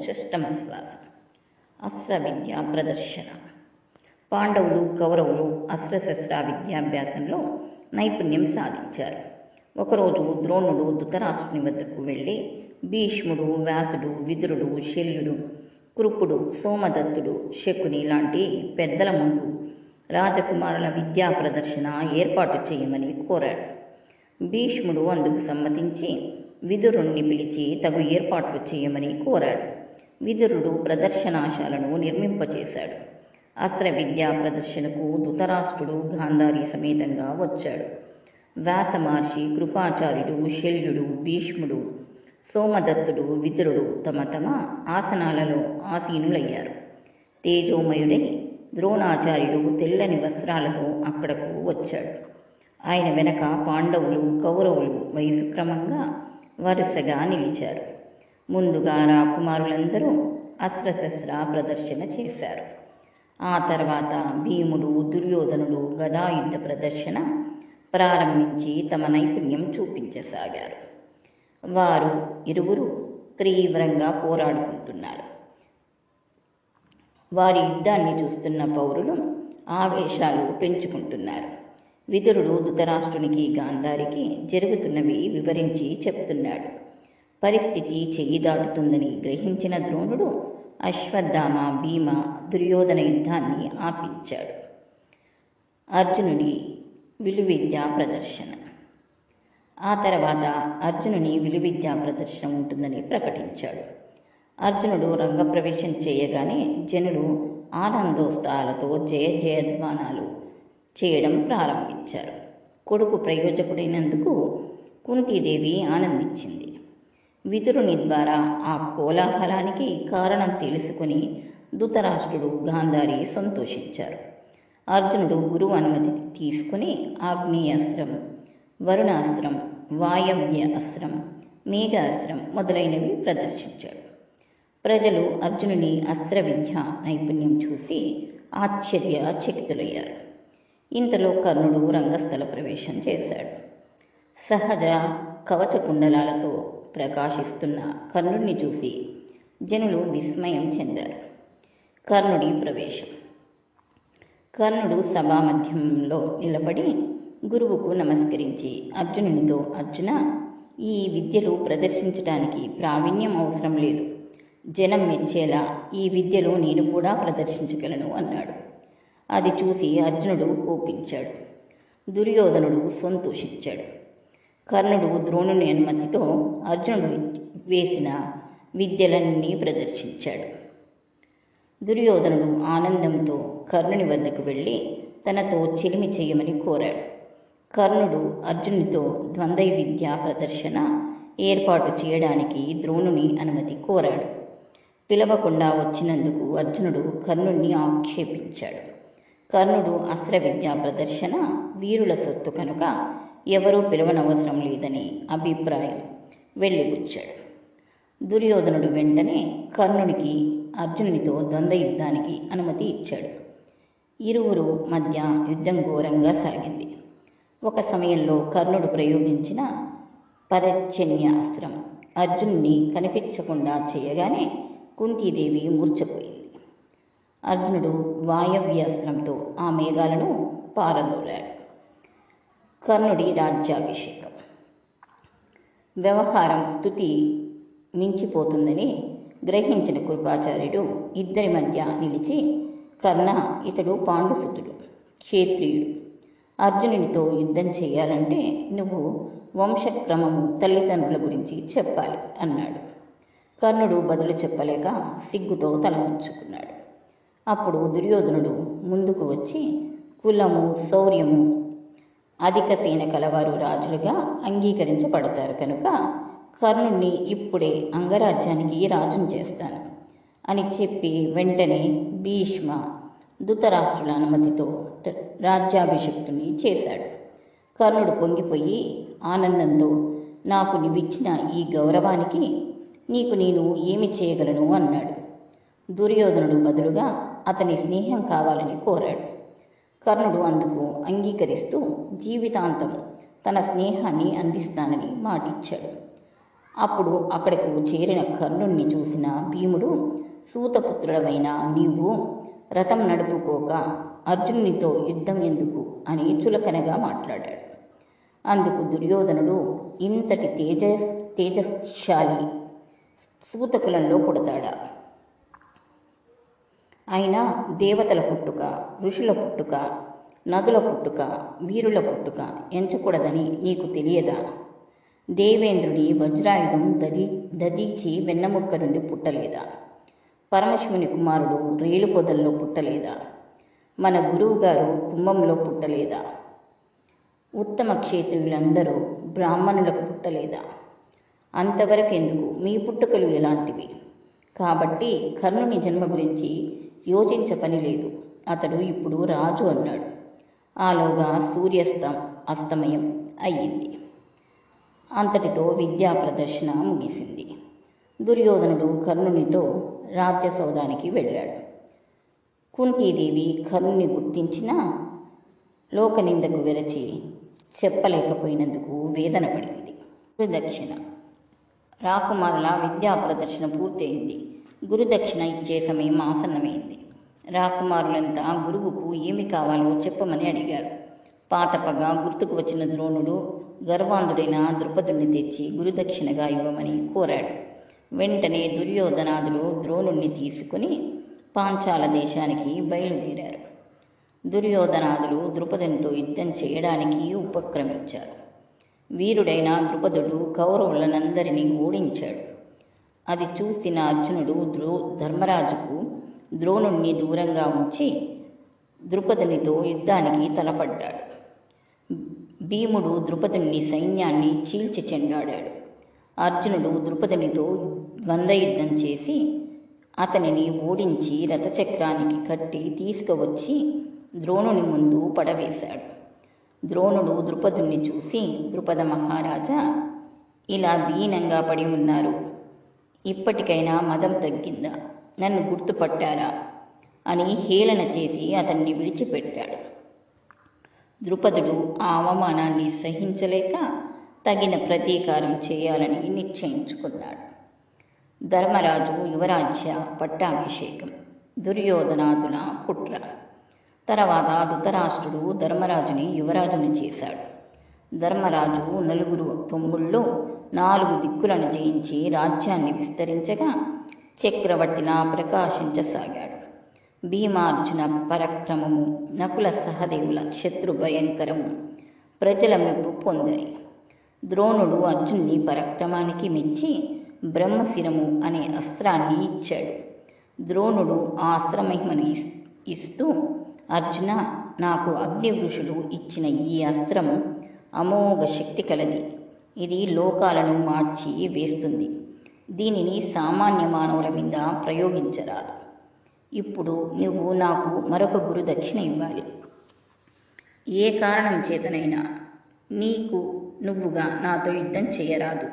మహాభారతము షష్టమ అస్త్ర విద్యా ప్రదర్శన పాండవులు కౌరవులు అస్త్రశస్త్ర విద్యాభ్యాసంలో నైపుణ్యం సాధించారు। ఒకరోజు ద్రోణుడు ధృతరాష్ట్రుని వద్దకు వెళ్ళి భీష్ముడు వ్యాసుడు విదురుడు శల్యుడు కృపుడు సోమదత్తుడు శకుని లాంటి పెద్దల ముందు రాజకుమారుల విద్యా ప్రదర్శన ఏర్పాటు చేయమని కోరాడు। భీష్ముడు అందుకు సమ్మతించి విదురుణ్ణి పిలిచి తగు ఏర్పాట్లు చేయమని కోరాడు। విదురుడు ప్రదర్శనాశాలను నిర్మింపచేశాడు. అస్త్ర విద్యా ప్రదర్శనకు ధృతరాష్ట్రుడు గాంధారి సమేతంగా వచ్చాడు. వ్యాసమహర్షి కృపాచార్యుడు శల్యుడు భీష్ముడు సోమదత్తుడు విదురుడు తమ తమ ఆసనాలలో ఆసీనులయ్యారు. తేజోమయుడై ద్రోణాచార్యుడు తెల్లని వస్త్రాలతో అక్కడకు వచ్చాడు. ఆయన వెనక పాండవులు కౌరవులు వయసు క్రమంగా వరుసగా నిలిచారు. ముందుగా రాకుమారులందరూ అస్త్రశస్త్ర ప్రదర్శన చేశారు. ఆ తర్వాత భీముడు దుర్యోధనుడు గదాయుద్ధ ప్రదర్శన ప్రారంభించి తమ నైపుణ్యం చూపించసాగారు. వారు ఇరువురు తీవ్రంగా పోరాడుకుంటున్నారు. వారి యుద్ధాన్ని చూస్తున్న పౌరులు ఆవేశాలు పెంచుకుంటున్నారు. విదురుడు ధృతరాష్ట్రునికి గాంధారికి జరుగుతున్నవి వివరించి చెప్తున్నాడు. పరిస్థితి చెయ్యి దాటుతుందని గ్రహించిన ద్రోణుడు అశ్వత్థామ భీమ దుర్యోధన యుద్ధాన్ని ఆపించాడు. అర్జునుడి విలువిద్యా ప్రదర్శన. ఆ తర్వాత అర్జునుని విలువిద్యా ప్రదర్శన ఉంటుందని ప్రకటించాడు. అర్జునుడు రంగప్రవేశం చేయగానే జనులు ఆనందోత్సాహాలతో జయ జయధ్వానాలు చేయడం ప్రారంభించారు. కొడుకు ప్రయోజకుడైనందుకు కుంతీదేవి ఆనందించింది. విదురుని ద్వారా ఆ కోలాహలానికి కారణం తెలుసుకుని ధృతరాష్ట్రుడు గాంధారి సంతోషించారు. అర్జునుడు గురువు అనుమతి తీసుకుని ఆగ్నేయాస్త్రం వరుణాస్త్రం వాయవ్య అస్త్రం మేఘాస్త్రం మొదలైనవి ప్రదర్శించాడు. ప్రజలు అర్జునుని అస్త్ర విద్య నైపుణ్యం చూసి ఆశ్చర్యచకితులయ్యారు. ఇంతలో కర్ణుడు రంగస్థల ప్రవేశం చేశాడు. సహజ కవచ కుండలాలతో ప్రకాశిస్తున్న కర్ణుడిని చూసి జనులు విస్మయం చెందారు. కర్ణుడి ప్రవేశం. కర్ణుడు సభామధ్యంలో నిలబడి గురువుకు నమస్కరించి అర్జునునితో అర్జున ఈ విద్యలు ప్రదర్శించడానికి ప్రావీణ్యం అవసరం లేదు. జనం మెచ్చేలా ఈ విద్యలో నేను కూడా ప్రదర్శించగలను అన్నాడు. అది చూసి అర్జునుడు కోపించాడు. దుర్యోధనుడు సంతోషించాడు. కర్ణుడు ద్రోణుని అనుమతితో అర్జునుడు వేసిన విద్యలన్నీ ప్రదర్శించాడు. దుర్యోధనుడు ఆనందంతో కర్ణుని వద్దకు వెళ్ళి తనతో చెలిమి చేయమని కోరాడు. కర్ణుడు అర్జునుడితో ద్వంద్వ విద్యా ప్రదర్శన ఏర్పాటు చేయడానికి ద్రోణుని అనుమతి కోరాడు. పిలవకుండా వచ్చినందుకు అర్జునుడు కర్ణుణ్ణి ఆక్షేపించాడు. కర్ణుడు అస్త్ర విద్యా ప్రదర్శన వీరుల సొత్తు కనుక ఎవరూ పిలవనవసరం లేదని అభిప్రాయం వెళ్ళిపుచ్చాడు దుర్యోధనుడు వెంటనే కర్ణునికి అర్జునునితో ద్వంద్వ యుద్ధానికి అనుమతి ఇచ్చాడు. ఇరువురు మధ్య యుద్ధం ఘోరంగా సాగింది. ఒక సమయంలో కర్ణుడు ప్రయోగించిన పరచన్య అస్త్రం అర్జునుని కనిపించకుండా చేయగానే కుంతీదేవి మూర్చపోయింది అర్జునుడు వాయవ్యాస్త్రంతో ఆ మేఘాలను పారదోలాడు. కర్ణుడి రాజ్యాభిషేకం. వ్యవహారం స్థుతి మించిపోతుందని గ్రహించిన కృపాచార్యుడు ఇద్దరి మధ్య నిలిచి కర్ణ ఇతడు పాండుసుతుడు క్షేత్రియుడు. అర్జునునితో యుద్ధం చేయాలంటే నువ్వు వంశక్రమము తల్లిదండ్రుల గురించి చెప్పాలి అన్నాడు. కర్ణుడు బదులు చెప్పలేక సిగ్గుతో తల ఉంచుకున్నాడు అప్పుడు దుర్యోధనుడు ముందుకు వచ్చి కులము శౌర్యము అధిక సేన కలవారు రాజులుగా అంగీకరించబడతారు కనుక కర్ణుణ్ణి ఇప్పుడే అంగరాజ్యానికి రాజును చేస్తాను అని చెప్పి వెంటనే భీష్మ ధృతరాష్ట్రుల అనుమతితో రాజ్యాభిషక్తుని చేశాడు. కర్ణుడు పొంగిపోయి ఆనందంతో నాకు నీవిచ్చిన ఈ గౌరవానికి నీకు నేను ఏమి చేయగలను? అన్నాడు. దుర్యోధనుడు బదులుగా అతని స్నేహం కావాలని కోరాడు. కర్ణుడు అందుకు అంగీకరిస్తూ జీవితాంతం తన స్నేహాన్ని అందిస్తానని మాటిచ్చాడు. అప్పుడు అక్కడకు చేరిన కర్ణుణ్ణి చూసిన భీముడు సూతపుత్రుడవైన నీవు రథం నడుపుకోక అర్జునునితో యుద్ధం ఎందుకు అని చులకనగా మాట్లాడాడు. అందుకు దుర్యోధనుడు ఇంతటి తేజ తేజశాలి సూతకులంలో పుడతాడా? అయినా దేవతల పుట్టుక ఋషుల పుట్టుక నదుల పుట్టుక వీరుల పుట్టుక ఎంచకూడదని నీకు తెలియదా? దేవేంద్రుని వజ్రాయుధం దది దదీచి వెన్నముక్క నుండి పుట్టలేదా? పరమశివుని కుమారుడు రేలు పొదల్లో పుట్టలేదా? మన గురువుగారు కుంభంలో పుట్టలేదా? ఉత్తమ క్షేత్రులందరూ బ్రాహ్మణులకు పుట్టలేదా? అంతవరకెందుకు? మీ పుట్టుకలు ఎలాంటివి? కాబట్టి కర్ణుని జన్మ గురించి యోచించ పని లేదు. అతడు ఇప్పుడు రాజు అన్నాడు. ఆలోగా సూర్యాస్తం అస్తమయం అయ్యింది. అంతటితో విద్యా ప్రదర్శన ముగిసింది. దుర్యోధనుడు కర్ణునితో రాజ్యసౌధానికి వెళ్ళాడు. కుంతీదేవి కర్ణుని గుర్తించిన లోకనిందకు విరచి చెప్పలేకపోయినందుకు వేదన పడింది. గురుదక్షిణ రాకుమారుల విద్యా ప్రదర్శన పూర్తయింది. గురుదక్షిణ ఇచ్చే సమయం ఆసన్నమైంది. రాకుమారులంతా గురువుకు ఏమి కావాలో చెప్పమని అడిగారు. పాతపగా గుర్తుకు వచ్చిన ద్రోణుడు గర్వాంధుడైన ద్రుపదుణ్ణి తెచ్చి గురుదక్షిణగా ఇవ్వమని కోరాడు. వెంటనే దుర్యోధనాదులు ద్రోణుణ్ణి తీసుకుని పాంచాల దేశానికి బయలుదేరారు. దుర్యోధనాదులు ద్రుపదునితో యుద్ధం చేయడానికి ఉపక్రమించారు. వీరుడైన ద్రుపదుడు కౌరవులనందరినీ ఓడించాడు. అది చూసిన అర్జునుడు ద్రో ధర్మరాజుకు ద్రోణుణ్ణి దూరంగా ఉంచి ద్రుపదునితో యుద్ధానికి తలపడ్డాడు. భీముడు ద్రుపదుని సైన్యాన్ని చీల్చి చెండాడాడు. అర్జునుడు ద్రుపదునితో ద్వంద్వయుద్ధం చేసి అతనిని ఓడించి రథచక్రానికి కట్టి తీసుకువచ్చి ద్రోణుని ముందు పడవేశాడు. ద్రోణుడు ద్రుపదుణ్ణి చూసి ద్రుపద మహారాజా ఇలా దీనంగా పడి ఉన్నారు. ఇప్పటికైనా మదం తగ్గిందా? నన్ను గుర్తుపట్టారా? అని హేళన చేసి అతన్ని విడిచిపెట్టాడు. ద్రుపదుడు ఆ అవమానాన్ని సహించలేక తగిన ప్రతీకారం చేయాలని నిశ్చయించుకున్నాడు. ధర్మరాజు యువరాజ్య పట్టాభిషేకం దుర్యోధనాదుల కుట్ర. తర్వాత ధృతరాష్ట్రుడు ధర్మరాజుని యువరాజుని చేశాడు. ధర్మరాజు నలుగురు తొమ్ముళ్ళు నాలుగు దిక్కులను జయించి రాజ్యాన్ని విస్తరించగా చక్రవర్తిలా ప్రకాశించసాగాడు. భీమార్జున పరక్రమము నకుల సహదేవుల శత్రు భయంకరము ప్రజల మెప్పు పొందాయి. ద్రోణుడు అర్జున్ని పరక్రమానికి మెచ్చి బ్రహ్మశిరము అనే అస్త్రాన్ని ఇచ్చాడు. ద్రోణుడు ఆ అస్త్రమహిమను ఇస్- ఇస్తూ అర్జున నాకు అగ్నివృషులు ఇచ్చిన ఈ అస్త్రము అమోఘ శక్తి కలది. ఇది లోకాలను మార్చి వేస్తుంది. దీనిని సామాన్య మానవుల మీద ప్రయోగించరాదు. ఇప్పుడు నువ్వు నాకు మరొక గురు దక్షిణ ఇవ్వాలి. ఏ కారణం చేతనైనా నీకు నువ్వుగా నాతో యుద్ధం చేయరాదు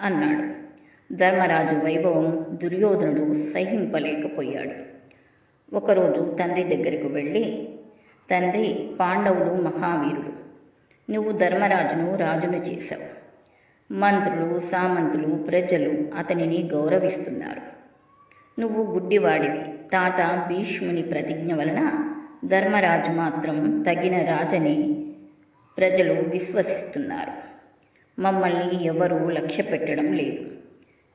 అన్నాడు. ధర్మరాజు వైభవం దుర్యోధనుడు సహింపలేకపోయాడు. ఒకరోజు తండ్రి దగ్గరకు వెళ్ళి తండ్రి పాండవులు మహావీరుడు. నువ్వు ధర్మరాజును రాజును చేశావు. మంత్రులు సామంతులు ప్రజలు అతనిని గౌరవిస్తున్నారు. నువ్వు గుడ్డివాడివి. తాత భీష్ముని ప్రతిజ్ఞ వలన ధర్మరాజు మాత్రం తగిన రాజని ప్రజలు విశ్వసిస్తున్నారు. మమ్మల్ని ఎవరూ లక్ష్య పెట్టడం లేదు.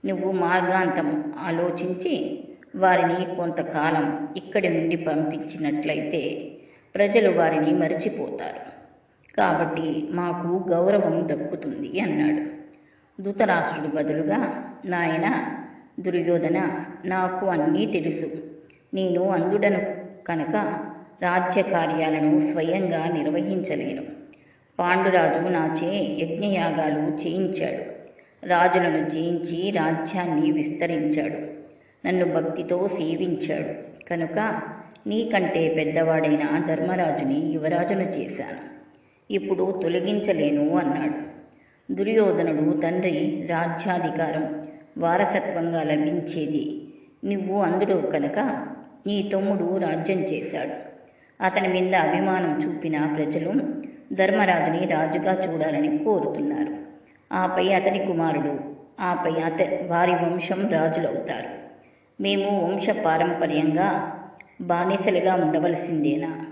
నువ్వు మార్గాంతం ఆలోచించి వారిని కొంతకాలం ఇక్కడి నుండి పంపించినట్లయితే ప్రజలు వారిని మరిచిపోతారు. కాబట్టి మాకు గౌరవం దక్కుతుంది అన్నాడు. ధృతరాష్ట్రుడు బదులుగా నాయన దుర్యోధన నాకు అన్నీ తెలుసు. నేను అందుడను కనుక రాజ్య కార్యాలను స్వయంగా నిర్వహించలేను. పాండురాజు నాచే యజ్ఞయాగాలు చేయించాడు. రాజులను జయించి రాజ్యాన్ని విస్తరించాడు. నన్ను భక్తితో సేవించాడు. కనుక నీకంటే పెద్దవాడైన ధర్మరాజుని యువరాజును చేశాను. ఇప్పుడు తొలగించలేను అన్నాడు. దుర్యోధనుడు తండ్రి రాజ్యాధికారం వారసత్వంగా లభించేది. నువ్వు అందుడు కనుక నీ తమ్ముడు రాజ్యం చేశాడు. అతని మీద అభిమానం చూపిన ప్రజలు ధర్మరాజుని రాజుగా చూడాలని కోరుతున్నారు. ఆపై అతని కుమారుడు ఆపై అత వారి వంశం రాజులవుతారు. మేము వంశ పారంపర్యంగా బానిసలుగా ఉండవలసిందేనా?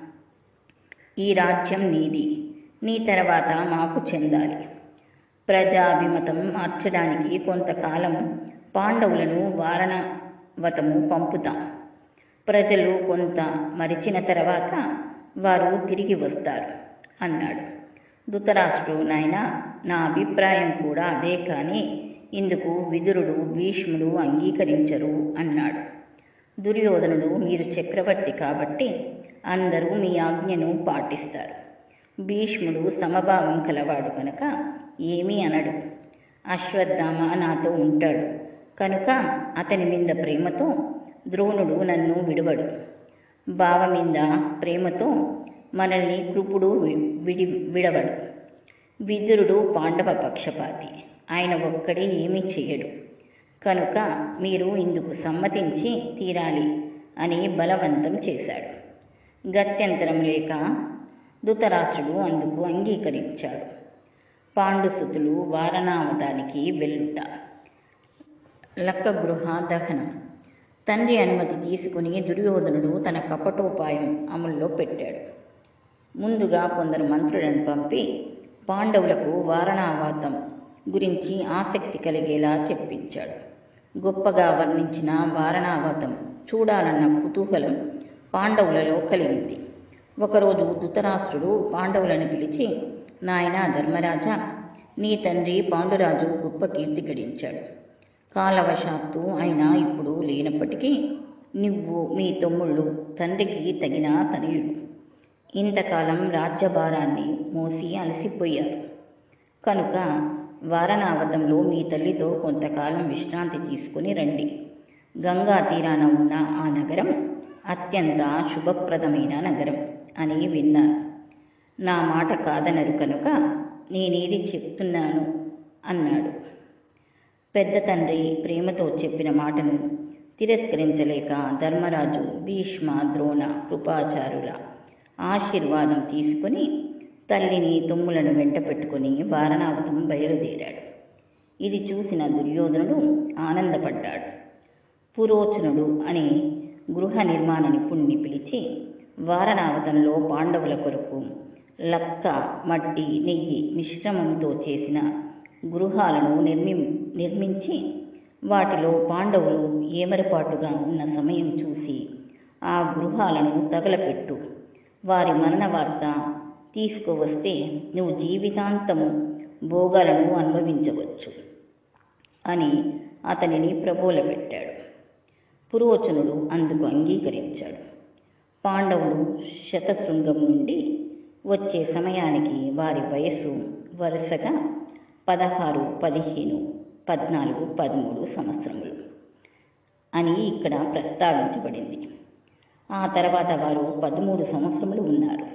ఈ రాజ్యం నీది. నీ తర్వాత మాకు చెందాలి. ప్రజాభిమతం మార్చడానికి కొంతకాలం పాండవులను వారణవతము పంపుతాం. ప్రజలు కొంత మరిచిన తర్వాత వారు తిరిగి వస్తారు అన్నాడు. ధృతరాష్ట్రు నాయన నా అభిప్రాయం కూడా అదే కానీ ఇందుకు విదురుడు భీష్ముడు అంగీకరించరు అన్నాడు. దుర్యోధనుడు మీరు చక్రవర్తి కాబట్టి అందరూ మీ ఆజ్ఞను పాటిస్తారు. భీష్ముడు సమభావం కలవాడు కనుక ఏమీ అనడు. అశ్వత్థామ నాతో ఉంటాడు. కనుక అతని మీద ప్రేమతో ద్రోణుడు నన్ను విడవడు. బావ మీద ప్రేమతో మనల్ని కృపుడు విడి విడవడు. విదురుడు పాండవ పక్షపాతి. ఆయన ఒక్కడే ఏమీ చేయడు కనుక మీరు ఇందుకు సమ్మతించి తీరాలి అని బలవంతం చేశాడు. గత్యంతరం లేక ధృతరాష్ట్రుడు అందుకు అంగీకరించాడు. పాండుసుతులు వారణావతానికి వెళ్ళుట. లక్క గృహ దహనం. తండ్రి అనుమతి తీసుకుని దుర్యోధనుడు తన కపటోపాయం అమల్లో పెట్టాడు. ముందుగా కొందరు మంత్రులను పంపి పాండవులకు వారణావాతం గురించి ఆసక్తి కలిగేలా చెప్పించాడు. గొప్పగా వర్ణించిన వారణావతం చూడాలన్న కుతూహలం పాండవులలో కలిగింది. ఒకరోజు ధృతరాష్ట్రుడు పాండవులను పిలిచి నాయనా ధర్మరాజా నీ తండ్రి పాండురాజు గొప్ప కీర్తి గడించాడు. కాలవశాత్తు ఆయన ఇప్పుడు లేనప్పటికీ నువ్వు మీ తమ్ముళ్ళు తండ్రికి తగిన తనయుడు ఇంతకాలం రాజ్యభారాన్ని మోసి అలసిపోయారు. కనుక వారణావతంలో మీ తల్లితో కొంతకాలం విశ్రాంతి తీసుకుని రండి. గంగా తీరాన ఉన్న ఆ నగరం అత్యంత శుభప్రదమైన నగరం అని విన్నాను. నా మాట కాదనరు కనుక నేనేది చెప్తున్నాను అన్నాడు. పెద్ద తండ్రి ప్రేమతో చెప్పిన మాటను తిరస్కరించలేక ధర్మరాజు భీష్మ ద్రోణ కృపాచారుల ఆశీర్వాదం తీసుకొని తల్లిని తుమ్ములను వెంట పెట్టుకుని వారణావతం బయలుదేరాడు. ఇది చూసిన దుర్యోధనుడు ఆనందపడ్డాడు. పురోచనుడు అనే గృహ నిర్మాణ నిపుణ్ణి పిలిచి వారణావతంలో పాండవుల కొరకు లక్క మట్టి నెయ్యి మిశ్రమంతో చేసిన గృహాలను నిర్మి నిర్మించి వాటిలో పాండవులు ఏమరపాటుగా ఉన్న సమయం చూసి ఆ గృహాలను తగలపెట్టు. వారి మరణ వార్త తీసుకువస్తే నువ్వు జీవితాంతము భోగాలను అనుభవించవచ్చు అని అతనిని ప్రబోలపెట్టాడు. పురోచనుడు అందుకు అంగీకరించాడు. పాండవులు శతశృంగం నుండి వచ్చే సమయానికి వారి వయస్సు వరుసగా పదహారు పదిహేను పద్నాలుగు పదమూడు సంవత్సరములు అని ఇక్కడ ప్రస్తావించబడింది. ఆ తర్వాత వారు పదమూడు సంవత్సరములు ఉన్నారు.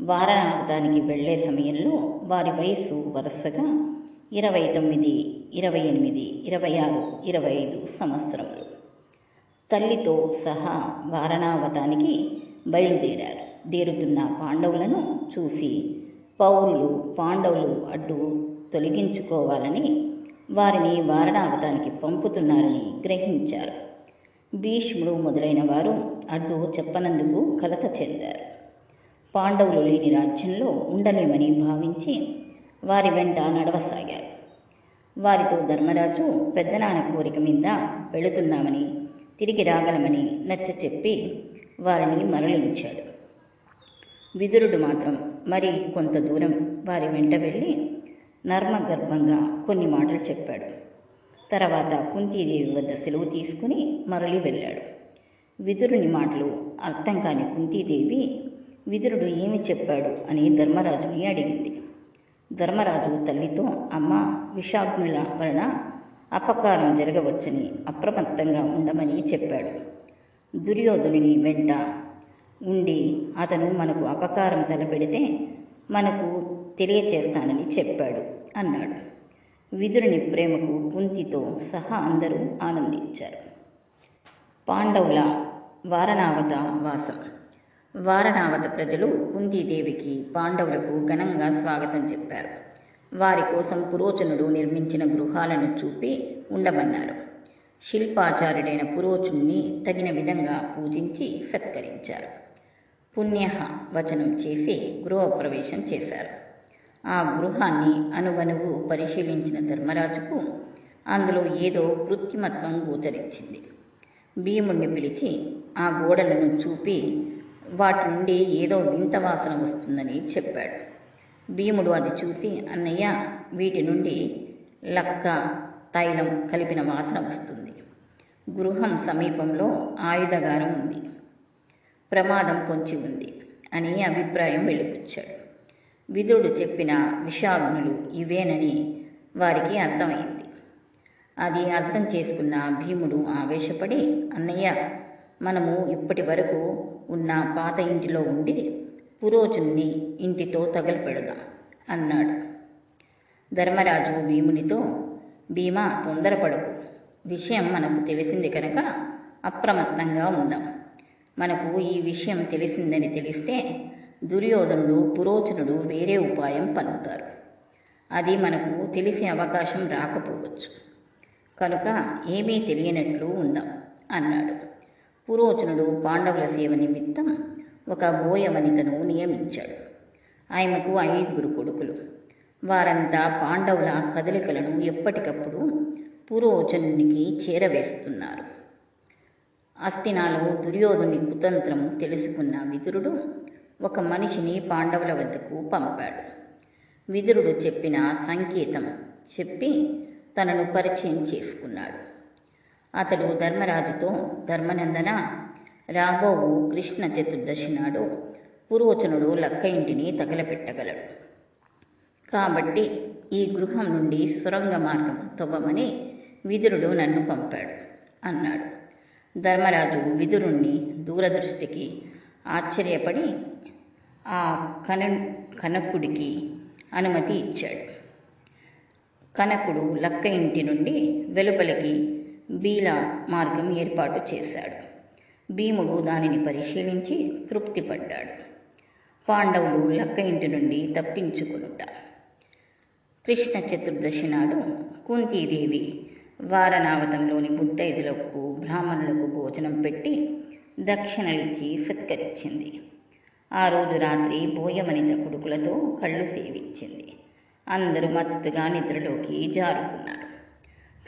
వారణార్థానికి వెళ్ళే సమయంలో వారి వయస్సు వరుసగా ఇరవై తొమ్మిది ఇరవై ఎనిమిది ఇరవై ఆరు ఇరవై ఐదు సంవత్సరములు. తల్లితో సహా వారణావతానికి బయలుదేరారు. దేరుతున్న పాండవులను చూసి పౌరులు పాండవులు అడ్డు తొలగించుకోవాలని వారిని వారణావతానికి పంపుతున్నారని గ్రహించారు. భీష్ముడు మొదలైన వారు అడ్డు చెప్పనందుకు కలత చెందారు. పాండవులు లేని రాజ్యంలో ఉండలేమని భావించి వారి వెంట నడవసాగారు. వారితో ధర్మరాజు పెద్దనాన్న కోరిక మీద వెళుతున్నామని తిరిగి రాగలమని నచ్చ చెప్పి వారిని మరలించాడు. విదురుడు మాత్రం మరి కొంత దూరం వారి వెంట వెళ్ళి నర్మగర్భంగా కొన్ని మాటలు చెప్పాడు. తర్వాత కుంతీదేవి వద్ద సెలవు తీసుకుని మరలి వెళ్ళాడు. విదురుని మాటలు అర్థం కాని కుంతీదేవి విదురుడు ఏమి చెప్పాడు అని ధర్మరాజుని అడిగింది. ధర్మరాజు తల్లితో అమ్మ విషాగ్నుల వలన అపకారం జరగవచ్చని అప్రమత్తంగా ఉండమని చెప్పాడు. దుర్యోధనుని వెంట ఉండి అతను మనకు అపకారం తలపెడితే మనకు తెలియచేస్తానని చెప్పాడు అన్నాడు. విదురుని ప్రేమకు కుంతితో సహా అందరూ ఆనందించారు. పాండవుల వారణావత వాసం. వారణావత ప్రజలు కుంతీదేవికి పాండవులకు ఘనంగా స్వాగతం చెప్పారు. వారి కోసం పురోచనుడు నిర్మించిన గృహాలను చూపి ఉండమన్నారు. శిల్పాచార్యుడైన పురోచుణ్ణి తగిన విధంగా పూజించి సత్కరించారు. పుణ్య వచనం చేసి గృహప్రవేశం చేశారు. ఆ గృహాన్ని అనువనువు పరిశీలించిన ధర్మరాజుకు అందులో ఏదో కృత్రిమత్వం గోచరించింది. భీముణ్ణి పిలిచి ఆ గోడలను చూపి వాటి నుండి ఏదో వింత వాసన వస్తుందని చెప్పాడు. భీముడు అది చూసి అన్నయ్య వీటి నుండి లక్క తైలం కలిపిన వాసన వస్తుంది. గృహం సమీపంలో ఆయుధగారం ఉంది. ప్రమాదం పొంచి ఉంది అని అభిప్రాయం వెళ్ళిపుచ్చాడు విధుడు చెప్పిన విషాగ్నులు ఇవేనని వారికి అర్థమైంది. అది అర్థం చేసుకున్న భీముడు ఆవేశపడి అన్నయ్య మనము ఇప్పటి వరకు ఉన్న పాత ఇంటిలో ఉండి పురోజుని ఇంటితో తగలపెడదాం అన్నాడు. ధర్మరాజు భీమునితో భీమా తొందరపడకు. విషయం మనకు తెలిసింది కనుక అప్రమత్తంగా ఉందాం. మనకు ఈ విషయం తెలిసిందని తెలిస్తే దుర్యోధనుడు పురోచనుడు వేరే ఉపాయం పన్నుతారు అది మనకు తెలిసే అవకాశం రాకపోవచ్చు. కనుక ఏమీ తెలియనట్లు ఉందాం అన్నాడు. పురోచనుడు పాండవుల సేవ నిమిత్తం ఒక బోయ వనితను నియమించాడు. ఆమెకు ఐదుగురు కొడుకులు. వారంతా పాండవుల కదలికలను ఎప్పటికప్పుడు పురోచనునికి చేరవేస్తున్నారు. అస్తినాలో దుర్యోధుని కుతంత్రం తెలుసుకున్న విదురుడు ఒక మనిషిని పాండవుల వద్దకు పంపాడు. విదురుడు చెప్పిన సంకేతం చెప్పి తనను పరిచయం చేసుకున్నాడు. అతడు ధర్మరాజుతో ధర్మనందన రాబోవు కృష్ణ చతుర్దశి నాడు పురోచనుడు లక్క ఇంటిని తగలపెట్టగలడు. కాబట్టి ఈ గృహం నుండి సొరంగ మార్గం తవ్వమని విదురుడు నన్ను పంపాడు అన్నాడు. ధర్మరాజు విదురుణ్ణి దూరదృష్టికి ఆశ్చర్యపడి ఆ కన కనకుడికి అనుమతి ఇచ్చాడు. కనకుడు లక్క ఇంటి నుండి వెలుపలికి బీల మార్గం ఏర్పాటు చేశాడు. భీముడు దానిని పరిశీలించి తృప్తిపడ్డాడు. పాండవులు లక్క ఇంటి నుండి తప్పించుకునుట. కృష్ణ చతుర్దశి నాడు కుంతీదేవి వారణావతంలోని బుద్ధైదులకు బ్రాహ్మణులకు భోజనం పెట్టి దక్షిణలిచ్చి సత్కరించింది ఆ రోజు రాత్రి బోయమనిత కొడుకులతో కళ్ళు సేవించింది. అందరూ మత్తుగా నిద్రలోకి జారుకున్నారు.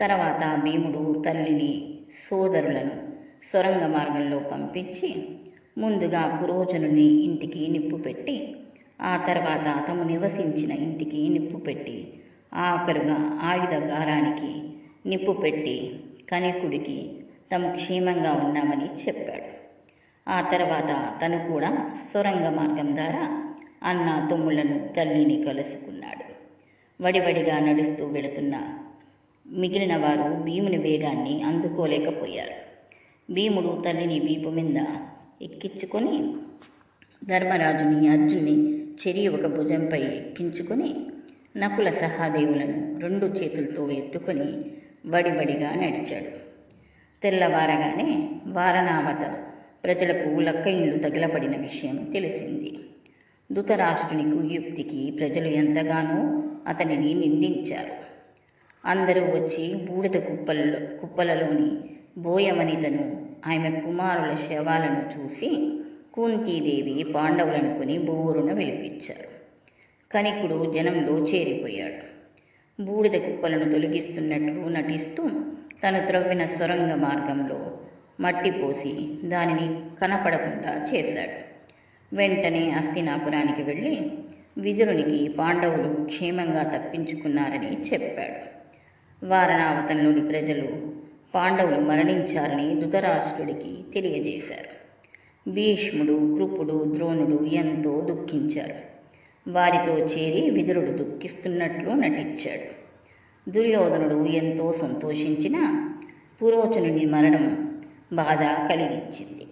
తర్వాత భీముడు తల్లిని సోదరులను సొరంగ మార్గంలో పంపించి ముందుగా పురోజనుని ఇంటికి నిప్పు పెట్టి ఆ తర్వాత తము నివసించిన ఇంటికి నిప్పు పెట్టి ఆఖరుగా ఆయుధగారానికి నిప్పు పెట్టి కనికుడికి తము క్షేమంగా ఉన్నామని చెప్పాడు. ఆ తర్వాత తను కూడా సొరంగ మార్గం ద్వారా అన్న తమ్ముళ్ళను తల్లిని కలుసుకున్నాడు. వడివడిగా నడుస్తూ వెళుతున్న మిగిలిన వారు భీముని వేగాన్ని అందుకోలేకపోయారు. భీముడు తల్లిని వీపు మీద ఎక్కించుకొని ధర్మరాజుని అర్జున్ని చెరి ఒక భుజంపై ఎక్కించుకొని నకుల సహాదేవులను రెండు చేతులతో ఎత్తుకొని వడివడిగా నడిచాడు. తెల్లవారగానే వారణావత ప్రజలకు లక్క ఇండ్లు తగిలపడిన విషయం తెలిసింది. ధృతరాష్ట్రుని కుయుక్తికి ప్రజలు ఎంతగానో అతనిని నిందించారు. అందరూ వచ్చి బూడిద కుప్పల్లో కుప్పలలోని బోయమనితను ఆమె కుమారుల శవాలను చూసి కుంతీదేవి పాండవులను కొని బోరున వెలిపించారు. కనికుడు జనంలో చేరిపోయాడు. బూడిద కుప్పలను తొలగిస్తున్నట్లు నటిస్తూ తను త్రవ్విన సొరంగ మార్గంలో మట్టి పోసి దానిని కనపడకుండా చేశాడు. వెంటనే అస్థినాపురానికి వెళ్ళి విదురునికి పాండవులు క్షేమంగా తప్పించుకున్నారని చెప్పాడు. వారణావతంలోని ప్రజలు పాండవులు మరణించారని ధృతరాష్ట్రుడికి తెలియజేశారు. భీష్ముడు కృపుడు ద్రోణుడు ఎంతో దుఃఖించారు. వారితో చేరి విదురుడు దుఃఖిస్తున్నట్లు నటించాడు. దుర్యోధనుడు ఎంతో సంతోషించిన పురోచనుని మరణం బాధ కలిగించింది.